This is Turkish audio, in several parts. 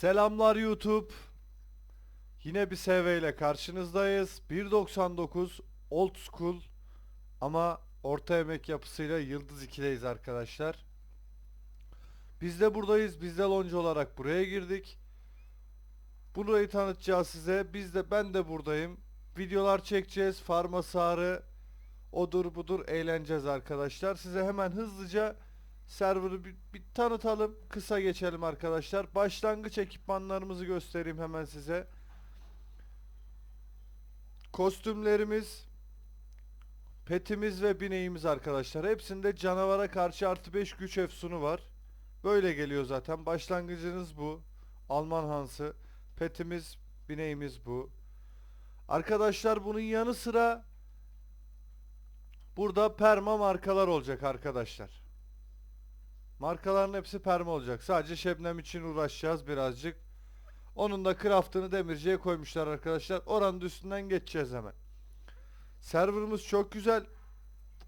Selamlar YouTube. Yine bir SV ile karşınızdayız. 1.99 Old School ama orta emek yapısıyla Yıldız 2'deyiz arkadaşlar. Biz de buradayız. Biz de lonca olarak buraya girdik. Burayı tanıtacağız size. Biz de ben de buradayım. Videolar çekeceğiz. Farma sarı odur budur eğleneceğiz arkadaşlar. Size hemen hızlıca server'ı bir, bir tanıtalım. Kısa geçelim arkadaşlar. Başlangıç ekipmanlarımızı göstereyim hemen size. Kostümlerimiz, petimiz ve bineğimiz arkadaşlar. Hepsinde canavara karşı artı 5 güç efsunu var. Böyle geliyor zaten. Başlangıcınız bu. Alman Hansı. Petimiz, bineğimiz bu. Arkadaşlar bunun yanı sıra burada perma markalar olacak arkadaşlar. Markaların hepsi perma olacak. Sadece Şebnem için uğraşacağız birazcık. Onun da craftını demirciye koymuşlar arkadaşlar. Oranın üstünden geçeceğiz hemen. Serverımız çok güzel.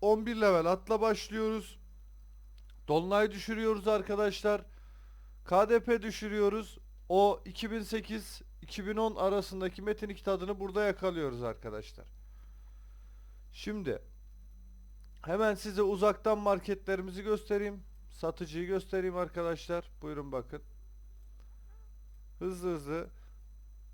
11 level atla başlıyoruz. Dolunay düşürüyoruz arkadaşlar. KDP düşürüyoruz. O 2008-2010 arasındaki Metin 2 tadını burada yakalıyoruz arkadaşlar. Şimdi hemen size uzaktan marketlerimizi göstereyim. Satıcıyı göstereyim arkadaşlar. Buyurun bakın. Hızlı hızlı.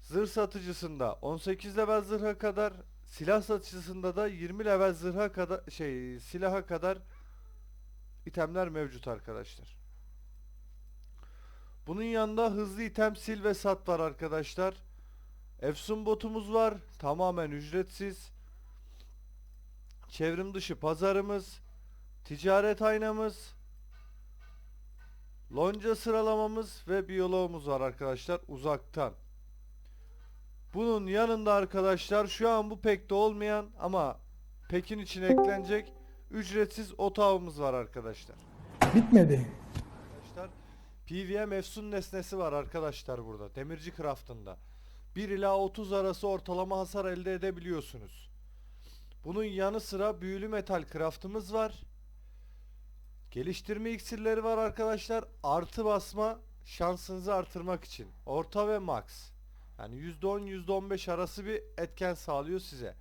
Zırh satıcısında 18 level zırha kadar, silah satıcısında da 20 level zırha kadar şey silaha kadar itemler mevcut arkadaşlar. Bunun yanında hızlı item sil ve sat var arkadaşlar. Efsun botumuz var. Tamamen ücretsiz. Çevrim dışı pazarımız. Ticaret aynamız. Lonca sıralamamız ve biyoloğumuz var arkadaşlar uzaktan. Bunun yanında arkadaşlar şu an bu pekte olmayan ama pekin içine eklenecek ücretsiz otağımız var arkadaşlar. Bitmedi. Arkadaşlar PVM efsun nesnesi var arkadaşlar burada demirci craftında. 1 ila 30 arası ortalama hasar elde edebiliyorsunuz. Bunun yanı sıra büyülü metal craftımız var. Geliştirme iksirleri var arkadaşlar. Artı basma şansınızı artırmak için. Orta ve max. Yani %10 %15 arası bir etken sağlıyor size.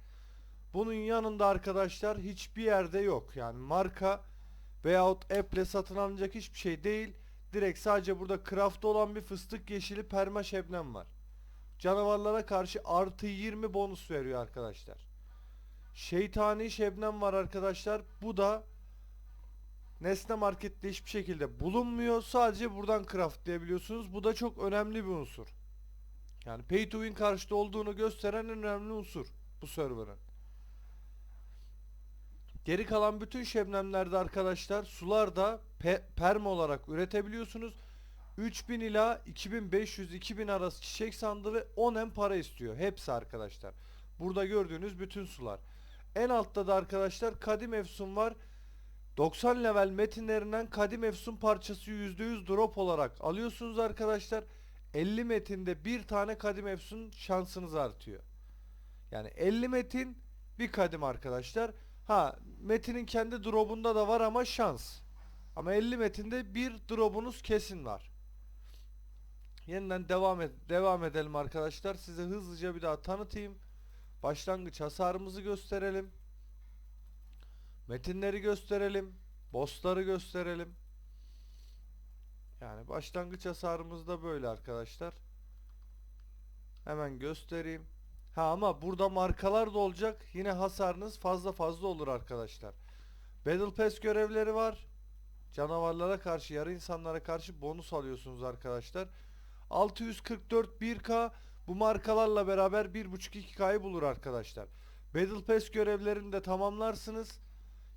Bunun yanında arkadaşlar hiçbir yerde yok. Yani marka veyahut app'le satın alınacak hiçbir şey değil. Direkt sadece burada craft olan bir fıstık yeşili perma şebnem var. Canavarlara karşı artı 20 bonus veriyor arkadaşlar. Şeytani şebnem var arkadaşlar. Bu da Nesne markette hiçbir şekilde bulunmuyor. Sadece buradan craftlayabiliyorsunuz. Bu da çok önemli bir unsur. Yani pay to win karşıtı olduğunu gösteren en önemli unsur bu serverın. Geri kalan bütün şebnemlerde arkadaşlar sularda pe perma olarak üretebiliyorsunuz. 3000 ila 2500-2000 arası çiçek sandığı ve 10 em para istiyor. Hepsi arkadaşlar. Burada gördüğünüz bütün sular. En altta da arkadaşlar kadim efsun var. 90 level metinlerinden kadim efsun parçası %100 drop olarak alıyorsunuz arkadaşlar. 50 metinde bir tane kadim efsun şansınız artıyor. Yani 50 metin bir kadim arkadaşlar. Ha metinin kendi drop'unda da var ama şans. Ama 50 metinde bir drop'unuz kesin var. Yeniden devam et devam edelim arkadaşlar. Size hızlıca bir daha tanıtayım. Başlangıç hasarımızı gösterelim. Metinleri gösterelim. Bossları gösterelim. Yani başlangıç hasarımız da böyle arkadaşlar. Hemen göstereyim. Ha ama burada markalar da olacak. Yine hasarınız fazla fazla olur arkadaşlar. Battle Pass görevleri var. Canavarlara karşı, yarı insanlara karşı bonus alıyorsunuz arkadaşlar. 644 1K bu markalarla beraber 1.5-2K'yı bulur arkadaşlar. Battle Pass görevlerini de tamamlarsınız.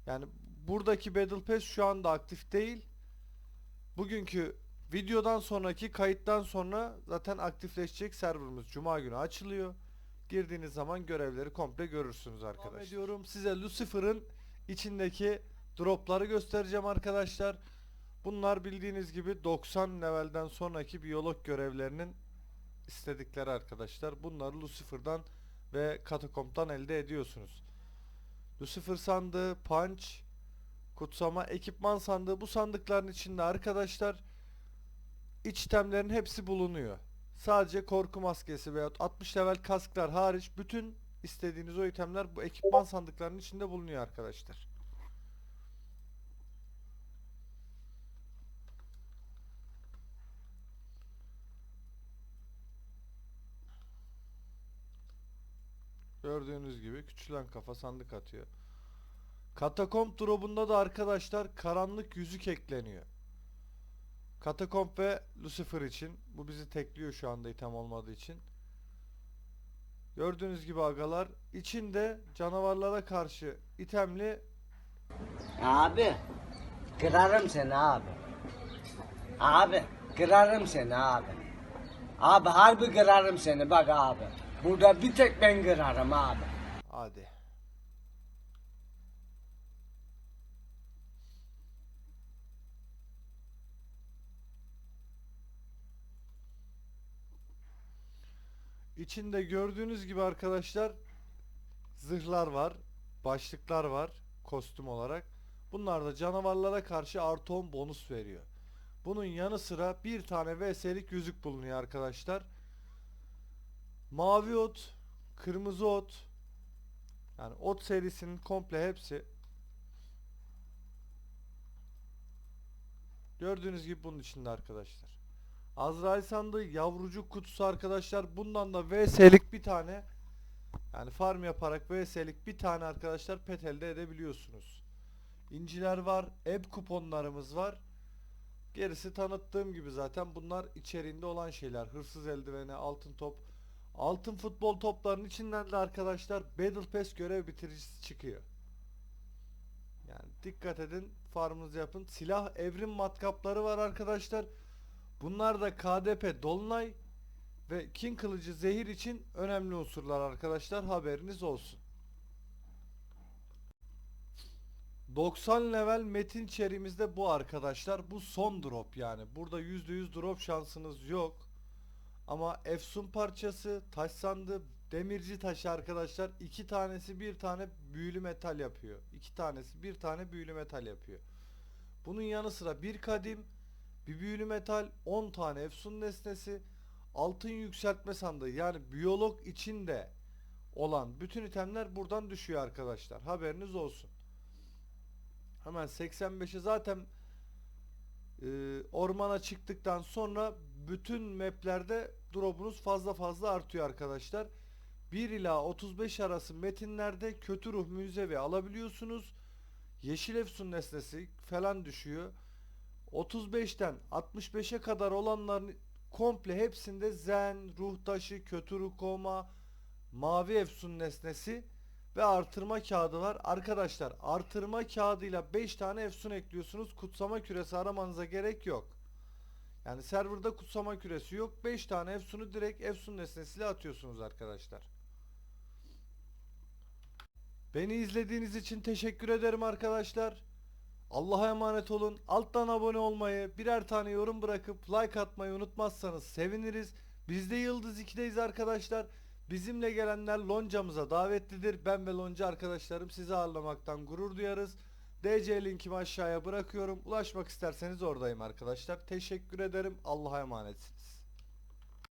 Yani buradaki Battle Pass şu anda aktif değil. Bugünkü videodan sonraki kayıttan sonra zaten aktifleşecek serverımız Cuma günü açılıyor. Girdiğiniz zaman görevleri komple görürsünüz arkadaşlar. Devam ediyorum size Lucifer'ın içindeki dropları göstereceğim arkadaşlar. Bunlar bildiğiniz gibi 90 levelden sonraki biyolog görevlerinin istedikleri arkadaşlar. Bunları Lucifer'dan ve Katakomp'tan elde ediyorsunuz. Lucifer sandığı, punch, kutsama, ekipman sandığı bu sandıkların içinde arkadaşlar iç itemlerin hepsi bulunuyor. Sadece korku maskesi veyahut 60 level kasklar hariç bütün istediğiniz o itemler bu ekipman sandıklarının içinde bulunuyor arkadaşlar. Gördüğünüz gibi küçülen kafa sandık atıyor. Katakomb drop'unda da arkadaşlar karanlık yüzük ekleniyor. Katakomb ve Lucifer için. Bu bizi tekliyor şu anda item olmadığı için. Gördüğünüz gibi agalar içinde canavarlara karşı itemli Abi kırarım seni abi. Abi kırarım seni abi. Abi harbi kırarım seni bak abi. Burada bir tek ben kırarım abi. hadi. İçinde gördüğünüz gibi arkadaşlar zırhlar var, başlıklar var kostüm olarak. Bunlar da canavarlara karşı artı 10 bonus veriyor. Bunun yanı sıra bir tane VS'lik yüzük bulunuyor arkadaşlar. Mavi ot, kırmızı ot, yani ot serisinin komple hepsi gördüğünüz gibi bunun içinde arkadaşlar. Azrail sandığı yavrucuk kutusu arkadaşlar. Bundan da VS'lik bir tane yani farm yaparak VS'lik bir tane arkadaşlar pet elde edebiliyorsunuz. İnciler var, eb kuponlarımız var. Gerisi tanıttığım gibi zaten bunlar içeriğinde olan şeyler. Hırsız eldiveni, altın top, altın futbol toplarının içinden de arkadaşlar Battle Pass görev bitiricisi çıkıyor. Yani dikkat edin, farmınızı yapın. Silah evrim matkapları var arkadaşlar. Bunlar da KDP Dolunay ve King Kılıcı Zehir için önemli unsurlar arkadaşlar haberiniz olsun. 90 level metin içeriğimizde bu arkadaşlar. Bu son drop yani. Burada %100 drop şansınız yok. Ama efsun parçası, taş sandığı, demirci taşı arkadaşlar. iki tanesi bir tane büyülü metal yapıyor. İki tanesi bir tane büyülü metal yapıyor. Bunun yanı sıra bir kadim, bir büyülü metal, 10 tane efsun nesnesi, altın yükseltme sandığı yani biyolog içinde olan bütün itemler buradan düşüyor arkadaşlar. Haberiniz olsun. Hemen 85'e zaten e, ormana çıktıktan sonra bütün maplerde drop'unuz fazla fazla artıyor arkadaşlar. 1 ila 35 arası metinlerde kötü ruh müzevi alabiliyorsunuz. Yeşil efsun nesnesi falan düşüyor. 35'ten 65'e kadar olanların komple hepsinde zen, ruh taşı, kötü ruh koma, mavi efsun nesnesi ve artırma kağıdı var. Arkadaşlar artırma kağıdıyla 5 tane efsun ekliyorsunuz. Kutsama küresi aramanıza gerek yok. Yani serverda kutsama küresi yok. 5 tane efsunu direkt efsun nesnesiyle atıyorsunuz arkadaşlar. Beni izlediğiniz için teşekkür ederim arkadaşlar. Allah'a emanet olun. Alttan abone olmayı, birer tane yorum bırakıp like atmayı unutmazsanız seviniriz. Biz de Yıldız 2'deyiz arkadaşlar. Bizimle gelenler loncamıza davetlidir. Ben ve lonca arkadaşlarım sizi ağırlamaktan gurur duyarız. DC linkimi aşağıya bırakıyorum. Ulaşmak isterseniz oradayım arkadaşlar. Teşekkür ederim. Allah'a emanet.